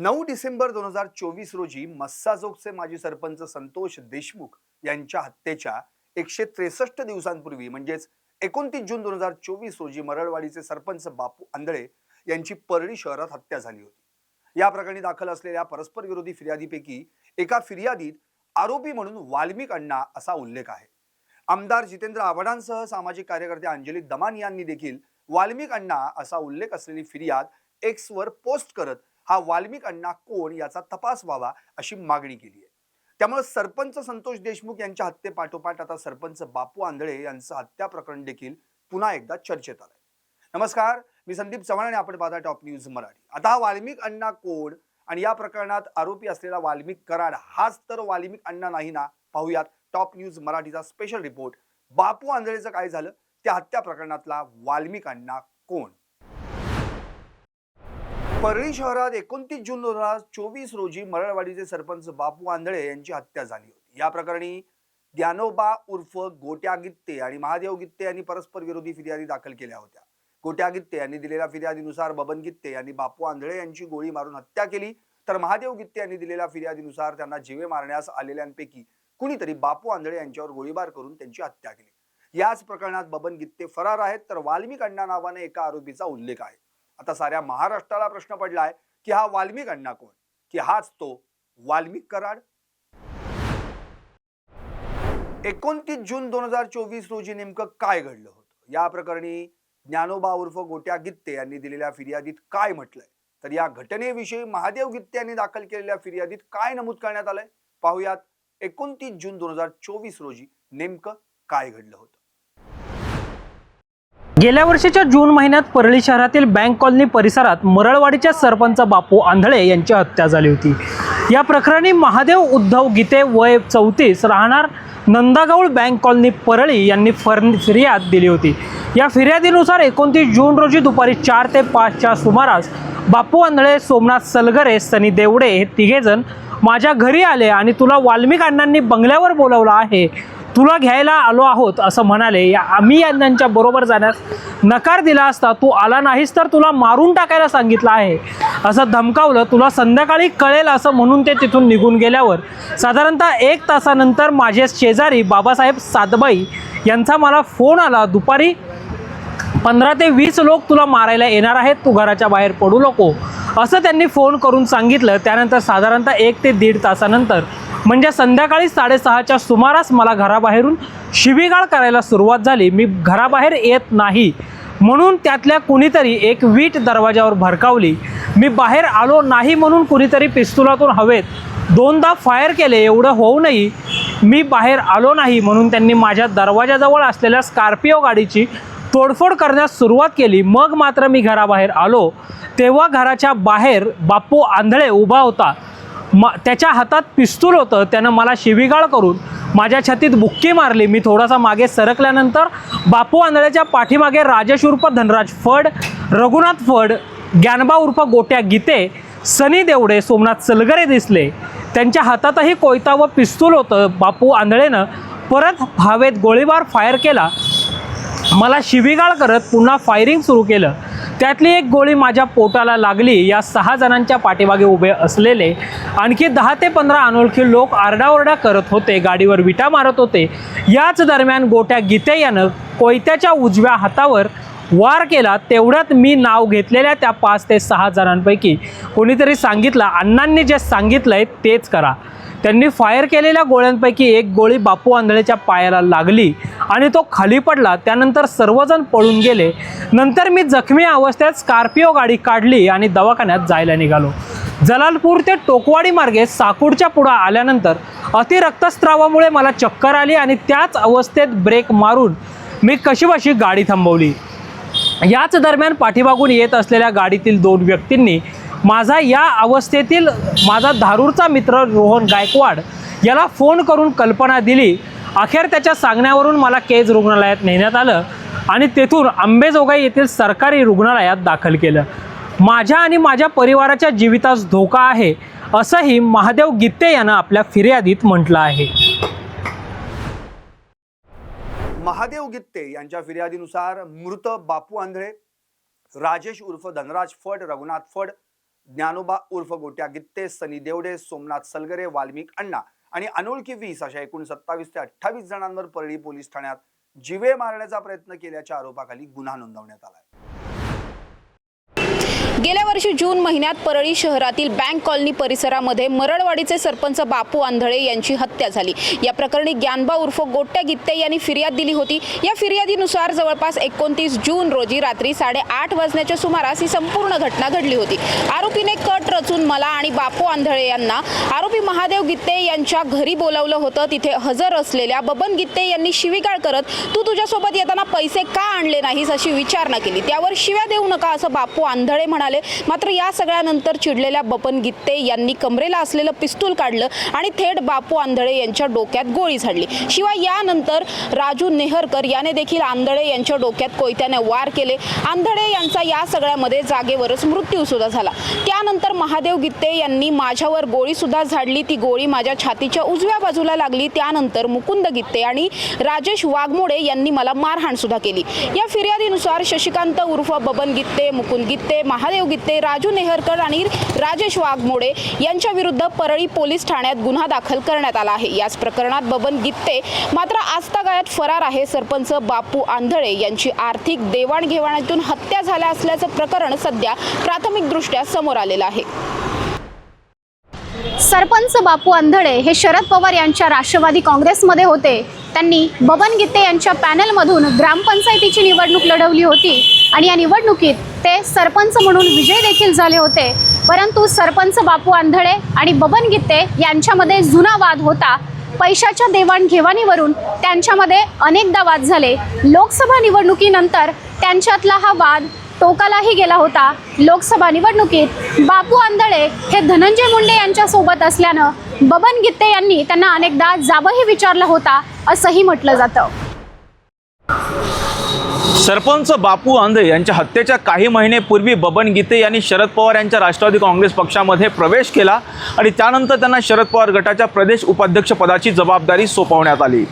नऊ डिसेंबर दोन हजार चोवीस रोजी मस्साजोगचे माजी सरपंच संतोष देशमुख यांच्या हत्येच्या एकशे त्रेसष्ट दिवसांपूर्वी म्हणजेच एकोणतीस जून दोन हजार चोवीस रोजी मरळवाडीचे सरपंच बापू आंधळे यांची परळी शहरात हत्या झाली होती. या प्रकरणी दाखल असलेल्या परस्पर विरोधी फिर्यादीपैकी एका फिर्यादीत आरोपी म्हणून वाल्मिक अण्णा असा उल्लेख आहे. आमदार जितेंद्र आव्हाडांसह सामाजिक कार्यकर्ते अंजली दमान यांनी देखील वाल्मिक अण्णा असा उल्लेख असलेली फिर्याद एक्सवर पोस्ट करत हा वाल्मिक अण्णा कोण याचा तपास व्हावा अशी मागणी केली आहे त्यामुळे सरपंच संतोष देशमुख यांच्या हत्येपाठोपाठ आता सरपंच बापू आंधळे यांचं हत्या प्रकरण देखील पुन्हा एकदा चर्चेत आलंय. नमस्कार मी संदीप चव्हाण आणि आपण पाहता टॉप न्यूज मराठी. आता हा वाल्मिक अण्णा कोण आणि या प्रकरणात आरोपी असलेला वाल्मिक कराड हाच तर वाल्मिक अण्णा नाही ना? पाहूयात टॉप न्यूज मराठीचा स्पेशल रिपोर्ट. बापू आंधळेचं काय झालं? त्या हत्या प्रकरणातला वाल्मिक अण्णा कोण? परळी शहरात एकोणतीस जून दोन हजार चोवीस रोजी मरळवाडीचे सरपंच बापू आंधळे यांची हत्या झाली होती. या प्रकरणी ज्ञानोबा उर्फ गोट्या गित्ते आणि महादेव गित्ते यांनी परस्पर विरोधी फिर्यादी दाखल केल्या होत्या. गोट्या गित्ते यांनी दिलेल्या फिर्यादीनुसार बबन गित्ते यांनी बापू आंधळे यांची गोळी मारून हत्या केली. तर महादेव गित्ते यांनी दिलेल्या फिर्यादीनुसार त्यांना जीवे मारण्यास आलेल्यांपैकी कुणीतरी बापू आंधळे यांच्यावर गोळीबार करून त्यांची हत्या केली. याच प्रकरणात बबन गित्ते फरार आहेत. तर वाल्मिक अण्णा नावाने एका आरोपीचा उल्लेख आहे. आता साऱ्या महाराष्ट्राला प्रश्न पडलाय की हा वाल्मिक अण्णा कोण? की हाच तो वाल्मिक कराड? एकोणतीस जून दोन हजार चोवीस रोजी नेमकं काय घडलं होतं? या प्रकरणी ज्ञानोबा उर्फ गोट्या गित्ते यांनी दिलेल्या फिर्यादीत काय म्हटलंय? तर या घटनेविषयी महादेव गित्ते यांनी दाखल केलेल्या फिर्यादीत काय नमूद करण्यात आलंय? पाहुयात एकोणतीस जून दोन हजार चोवीस रोजी नेमकं काय घडलं होतं? गेल्या वर्षीच्या जून महिन्यात परळी शहरातील बँक कॉलनी परिसरात मरळवाडीच्या सरपंच बापू आंधळे यांची हत्या झाली होती. या प्रकरणी महादेव उद्धव गीते वय चौतीस राहणार नंदागौळ बँक कॉलनी परळी यांनी फर फिर्याद दिली होती. या फिर्यादीनुसार एकोणतीस जून रोजी दुपारी चार ते पाचच्या सुमारास बापू आंधळे सोमनाथ सलगरे सनी देवडे हे तिघेजण माझ्या घरी आले आणि तुला वाल्मिक अण्णांनी बंगल्यावर बोलवलं आहे. तुला घ्यायला आलो आहोत असं म्हणाले. या आम्ही यांच्या बरोबर जाण्यास नकार दिला असता तू आला नाहीस तर तुला मारून टाकायला सांगितलं आहे. असं धमकावलं तुला संध्याकाळी कळेल असं म्हणून ते तिथून निघून गेल्यावर. साधारणतः एक तासानंतर माझे शेजारी बाबासाहेब सातबाई यांचा मला फोन आला. दुपारी पंधरा ते वीस लोक तुला मारायला येणार आहेत तू घराच्या बाहेर पडू नको. असं त्यांनी फोन करून सांगितलं. त्यानंतर साधारणतः एक ते दीड तासानंतर म्हणजे संध्याकाळी साडेसहाच्या सुमारास मला घराबाहेरून शिवीगाळ करायला सुरुवात झाली. मी घराबाहेर येत नाही. म्हणून त्यातल्या कुणीतरी एक वीट दरवाजावर भरकावली मी बाहेर आलो नाही म्हणून कुणीतरी पिस्तुलातून हवेत. दोनदा फायर केले एवढं होऊनही मी बाहेर आलो नाही म्हणून त्यांनी माझ्या दरवाजाजवळ असलेल्या स्कॉर्पिओ गाडीची तोडफोड करण्यास सुरुवात केली. मग मात्र मी घराबाहेर आलो. तेव्हा घराच्या बाहेर बापू आंधळे उभा होता. म त्याच्या हातात पिस्तूल होतं त्यानं मला शिवीगाळ करून माझ्या छातीत बुक्की मारली. मी थोडासा मागे सरकल्यानंतर बापू आंधळ्याच्या पाठीमागे राजेश उर्फ धनराज फड रघुनाथ फड ज्ञानबा उर्फ गोट्या गीते सनी देवडे सोमनाथ सलगरे दिसले. त्यांच्या हातातही कोयता व पिस्तूल होतं. बापू आंधळेनं परत हवेत गोळीबार फायर केला. मला शिवीगाळ करत पुन्हा फायरिंग सुरू केलं. त्यातली एक गोळी माझ्या पोटाला लागली. या सहा जणांच्या पाठीमागे उभे असलेले आणखी दहा ते पंधरा अनोळखी लोक आरडाओरडा करत होते गाडीवर विटा मारत होते. याच दरम्यान गोट्या गीते यानं कोयत्याच्या उजव्या हातावर वार केला. तेवढ्यात मी नाव घेतलेल्या त्या पाच ते सहा जणांपैकी कोणीतरी सांगितलं. अण्णांनी जे सांगितलं आहे तेच करा. त्यांनी फायर केलेल्या गोळ्यांपैकी एक गोळी बापू आंधळेच्या पायाला लागली आणि तो खाली पडला. त्यानंतर सर्वजण पळून गेले. नंतर मी जखमी अवस्थेत स्कॉर्पिओ गाडी काढली आणि दवाखान्यात जायला निघालो. जलालपूर ते टोकवाडी मार्गे साकूडच्या पुढं आल्यानंतर अतिरक्तस्त्रावामुळे मला चक्कर आली आणि त्याच अवस्थेत ब्रेक मारून मी कशीबशी गाडी थांबवली. याच दरम्यान पाठीमागून येत असलेल्या गाडीतील दोन व्यक्तींनी माझा या अवस्थेतील माझा धारूरचा मित्र रोहन गायकवाड याला फोन करून कल्पना दिली. अखेर त्याच्या सांगण्यावरून मला केज रुग्णालयात नेण्यात आलं आणि तेथून आंबेजोगाई येथील सरकारी रुग्णालयात दाखल केलं. माझ्या आणि माझ्या परिवाराच्या जीवितास धोका आहे असंही महादेव गित्ते यानं आपल्या फिर्यादीत म्हटलं आहे. महादेव गित्ते यांच्या फिर्यादीनुसार मृत बापू आंधळे राजेश उर्फ धनराज फड रघुनाथ फड ज्ञानोबा उर्फ गोट्या गित्ते सनी देवडे सोमनाथ सलगरे वाल्मिक अण्णा आणि अनोळखी वीस अशा एकूण सत्तावीस ते अठ्ठावीस जणांवर परळी पोलीस ठाण्यात जिवे मारण्याचा प्रयत्न केल्याच्या आरोपाखाली गुन्हा नोंदवण्यात आला गेल्या वर्षी जून महिन्यात परळी शहरातील बँक कॉलनी परिसरामध्ये मरळवाडीचे सरपंच बापू आंधळे यांची हत्या झाली. या प्रकरणी ज्ञानबा उर्फ गोट्या गित्ते यांनी फिर्याद दिली होती. या फिर्यादीनुसार जवळपास एकोणतीस जून रोजी रात्री साडेआठ वाजण्याच्या सुमारास ही संपूर्ण घटना घडली होती. आरोपीने कट रचून मला आणि बापू आंधळे यांना आरोपी महादेव गित्ते यांच्या घरी बोलावलं होतं. तिथे हजर असलेल्या बबन गित्ते यांनी शिवीगाळ करत तू तुझ्यासोबत येताना पैसे का आणले नाहीस? अशी विचारणा केली. त्यावर शिव्या देऊ नका असं बापू आंधळे म्हणाले. मात्र या सगळ्यानंतर चिडलेल्या बपन गित्ते यांनी कमरेला असलेलं पिस्तूल काढलं आणि थेट बापू आंधळे यांच्या डोक्यात गोळी झाडली. शिवाय यानंतर राजू नेहरकर याने देखील आंधळे यांच्या डोक्यात कोयत्याने वार केले. आंधळे यांचा या सगळ्यामध्ये जागेवरच मृत्यू सुद्धा झाला. त्यानंतर महादेव गित्ते यांनी माझ्यावर गोळी सुद्धा झाडली. ती गोळी माझ्या छातीच्या उजव्या बाजूला लागली. त्यानंतर मुकुंद गित्ते आणि राजेश वाघमोडे यांनी मला मारहाण सुद्धा केली. या फिर्यादीनुसार शशिकांत उर्फ बबन गित्ते मुकुंद गित्ते महादेव गित्ते राजू नेहरकर आणि राजेश वाघमोडे यांच्या विरुद्ध परळी पोलीस ठाण्यात गुन्हा दाखल करण्यात आला आहे. याच प्रकरणात बबन गित्ते मात्र आजतागायत फरार आहे. सरपंच बापू आंधळे यांची आर्थिक देवाणघेवाणीतून हत्या झाल्या असल्याचं प्रकरण सध्या प्राथमिकदृष्ट्या समोर आलेलं आहे. सरपंच बापू आंधळे हे शरद पवार यांच्या राष्ट्रवादी काँग्रेसमध्ये होते. त्यांनी बबन गीते यांच्या पॅनलमधून ग्रामपंचायतीची निवडणूक लढवली होती. आणि या निवडणुकीत ते सरपंच म्हणून विजय देखील झाले होते. परंतु सरपंच बापू आंधळे आणि बबन गीते यांच्यामध्ये जुना वाद होता. पैशाच्या देवाणघेवाणीवरून त्यांच्यामध्ये अनेकदा वाद झाले. लोकसभा निवडणुकीनंतर त्यांच्यातला हा वाद टोकालाही गेला होता. लोकसभा निवडणुकीत बापू आंधळे हे धनंजय मुंडे यांच्यासोबत असल्यानं बबन गित्ते यांनी त्यांना अनेकदा जाबही विचारला होता असंही म्हटलं जातं. सरपंच बापू आंधे यांच्या हत्येच्या काही महिनेपूर्वी बबन गीते यांनी शरद पवार यांच्या राष्ट्रवादी काँग्रेस पक्षामध्ये प्रवेश केला आणि त्यानंतर त्यांना शरद पवार गटाच्या प्रदेश उपाध्यक्षपदाची जबाबदारी सोपवण्यात आली.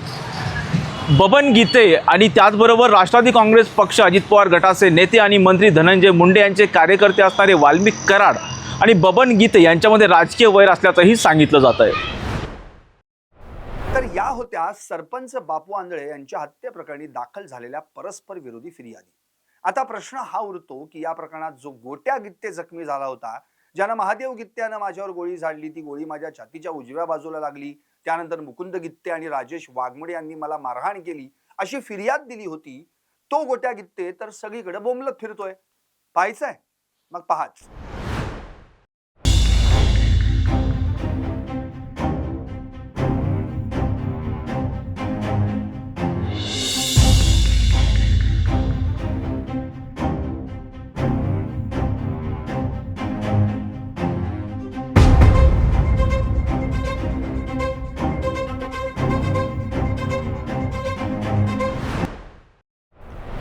बबन गीते आणि त्याचबरोबर राष्ट्रवादी काँग्रेस पक्ष अजित पवार गटाचे नेते आणि मंत्री धनंजय मुंडे यांचे कार्यकर्ते असणारे वाल्मिक कराड आणि बबन गीते यांच्यामध्ये राजकीय वैर असल्याचंही सांगितलं जात आहे होत्या सरपंच बापू आंधळे यांच्या हत्येप्रकरणी दाखल झालेल्या परस्पर विरोधी फिर्यादी. आता प्रश्न हा उरतो की या प्रकरणात जो गोट्या गित्ते जखमी झाला होता ज्यानं महादेव गित्त्यानं माझ्यावर गोळी झाडली ती गोळी माझ्या छातीच्या उजव्या बाजूला लागली त्यानंतर मुकुंद गित्ते आणि राजेश वाघमडे यांनी मला मारहाण केली अशी फिर्याद दिली होती तो गोट्या गित्ते तर सगळीकडे बोंबलत फिरतोय. पाहायचंय? मग पहाच.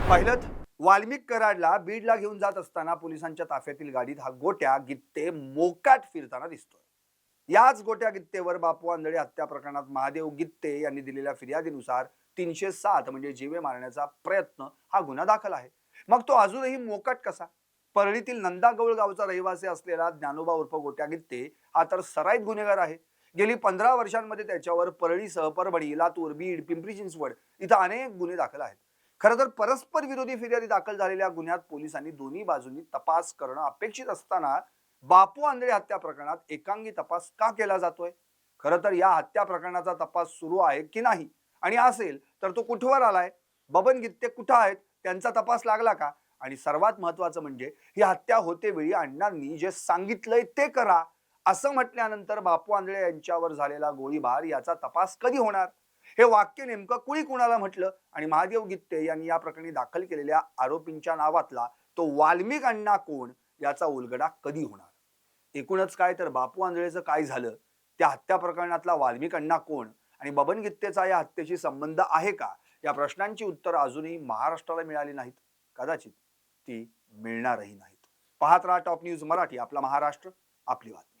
पाहिलं वाल्मिक कराडला बीडला घेऊन जात असताना पोलिसांच्या ताफ्यातील गाडीत हा गोट्या गित्ते मोकाट फिरताना दिसतोय. याच गोट्या गित्तेवर बापू आंधळे हत्या प्रकरणात महादेव गित्ते यांनी दिलेल्या फिर्यादीनुसार तीनशे सात म्हणजे जीवे मारण्याचा प्रयत्न हा गुन्हा दाखल आहे. मग तो अजूनही मोकाट कसा? परळीतील नंदागौळ गावचा रहिवासी असलेला ज्ञानोबा उर्फ गोट्या गित्ते हा तर सराईत गुन्हेगार आहे. गेली पंधरा वर्षांमध्ये त्याच्यावर परळीसह परभणी लातूर बीड पिंपरी चिंचवड इथं अनेक गुन्हे दाखल आहेत. खरं तर परस्पर विरोधी फिर्यादी दाखल झालेल्या गुन्ह्यात पोलिसांनी दोन्ही बाजूंनी तपास करणं अपेक्षित असताना बापू आंधळे हत्या प्रकरणात एकांगी तपास का केला जातोय? खरं तर या हत्या प्रकरणाचा तपास सुरू आहे की नाही? आणि असेल तर तो कुठवर आलाय? बबन गित्ते कुठं आहेत? त्यांचा तपास लागला का? आणि सर्वात महत्वाचं म्हणजे ही हत्या होते वेळी अण्णांनी जे सांगितलंय ते करा. असं म्हटल्यानंतर बापू आंधळे यांच्यावर झालेला गोळीबार याचा तपास कधी होणार? हे वाक्य नेमकं कुणी कुणाला म्हटलं? आणि महादेव गित्ते यांनी या प्रकरणी दाखल केलेल्या आरोपींच्या नावातला तो वाल्मिक अण्णा कोण याचा उलगडा कधी होणार? एकूणच काय तर बापू आंधळेचं काय झालं? त्या हत्या प्रकरणातला वाल्मिक अण्णा कोण? आणि बबन गित्तेचा या हत्येशी संबंध आहे का? या प्रश्नांची उत्तर अजूनही महाराष्ट्राला मिळाली नाहीत. कदाचित ती मिळणारही नाहीत. पाहत राहा टॉप न्यूज मराठी आपला महाराष्ट्र आपली बातमी.